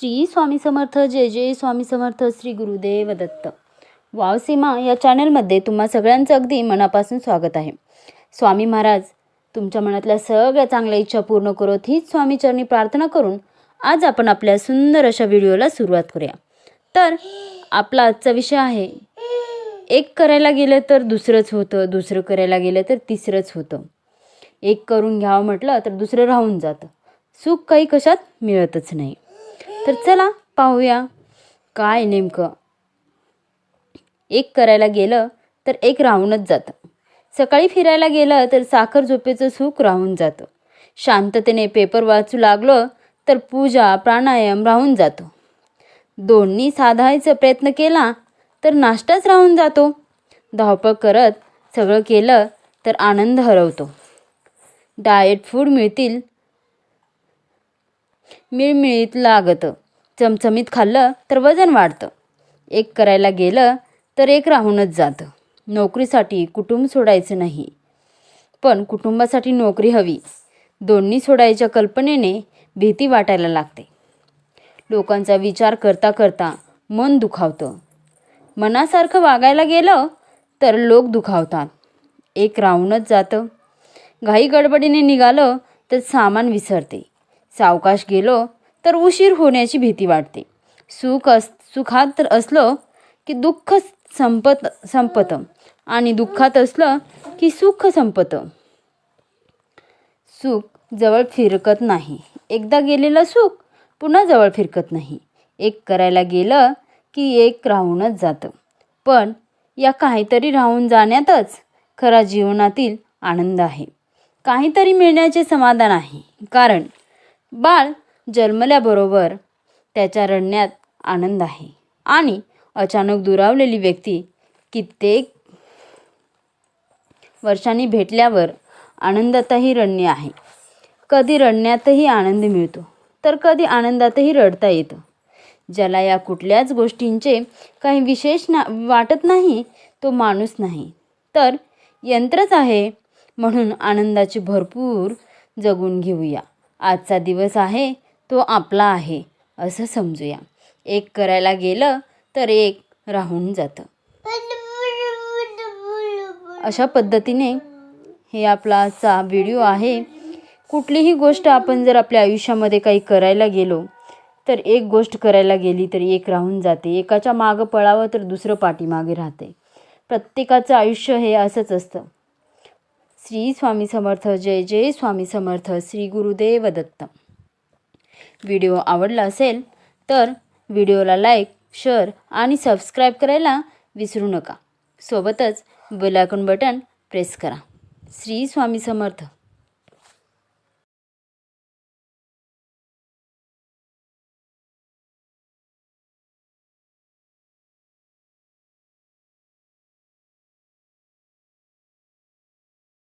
श्री स्वामी समर्थ जय जय स्वामी समर्थ श्री गुरुदेव दत्त वाव सीमा या चॅनलमध्ये तुम्हा सगळ्यांचं अगदी मनापासून स्वागत आहे. स्वामी महाराज तुमच्या मनातल्या सगळ्या चांगल्या इच्छा पूर्ण करत हीच स्वामीचरणी प्रार्थना करून आज आपण आपल्या सुंदर अशा व्हिडिओला सुरुवात करूया. तर आपला आजचा विषय आहे एक करायला गेलं तर दुसरंच होतं दुसरं करायला गेलं तर तिसरंच होतं. एक करून घ्यावं म्हटलं तर दुसरं राहून जातं. सुख काही कशात मिळतच नाही. तर चला पाहूया काय नेमकं. एक करायला गेलं तर एक राहूनच जातं. सकाळी फिरायला गेलं तर साखर झोपेचं सुख राहून जातं. शांततेने पेपर वाचू लागलं तर पूजा प्राणायाम राहून जातो. दोन्ही साधायचा प्रयत्न केला तर नाश्ताच राहून जातो. धावपळ करत सगळं केलं तर आनंद हरवतो. डाएट फूड मिळतील मिळमिळीत लागतं. चमचमीत खाल्लं तर वजन वाढतं. एक करायला गेलं तर एक राहूनच जातं. नोकरीसाठी कुटुंब सोडायचं नाही. पण कुटुंबासाठी नोकरी हवी. दोन्ही सोडायच्या कल्पनेने भीती वाटायला लागते. लोकांचा विचार करता करता मन दुखावतं. मनासारखं वागायला गेलं तर लोक दुखावतात. एक राहूनच जातं. घाई गडबडीने निघालं तर सामान विसरते. सावकाश गेलो तर उशीर होण्याची भीती वाटते. सुख अस सुखात तर असलं की दुःख संपत संपतं आणि दुःखात असलं की सुख संपतं. सुख जवळ फिरकत नाही. एकदा गेलेलं सुख पुन्हा जवळ फिरकत नाही. एक करायला गेलं की एक राहूनच जातं. पण या काहीतरी राहून जाण्यातच खरा जीवनातील आनंद आहे. काहीतरी मिळण्याचे समाधान आहे. कारण बाळ जन्मल्याबरोबर त्याच्या रडण्यात आनंद आहे. आणि अचानक दुरावलेली व्यक्ती कित्येक वर्षांनी भेटल्यावर आनंदातही रडणे आहे. कधी रडण्यातही आनंद मिळतो तर कधी आनंदातही रडता येतं. ज्याला या कुठल्याच गोष्टींचे काही विशेष ना वाटत नाही तो माणूस नाही. तर यंत्रच आहे म्हणून आनंदाची भरपूर जगून घेऊया. आजचा दिवस आहे तो आपला आहे असं समजूया. एक करायला गेलं तर एक राहून जातं. अशा पद्धतीने हे आपला आजचा व्हिडिओ आहे. कुठलीही गोष्ट आपण जर आपल्या आयुष्यामध्ये काही करायला गेलो तर एक गोष्ट करायला गेली तर एक राहून जाते. एकाच्या मागं पळावं तर दुसरं पाठीमागे राहते. प्रत्येकाचं आयुष्य हे असंच असतं. श्री स्वामी समर्थ जय जय स्वामी समर्थ श्री गुरुदेव दत्त. व्हिडिओ आवडला असेल तर व्हिडिओला लाईक शेअर आणि सबस्क्राईब करायला विसरू नका. सोबतच बेलायकॉन बटन प्रेस करा. श्री स्वामी समर्थ.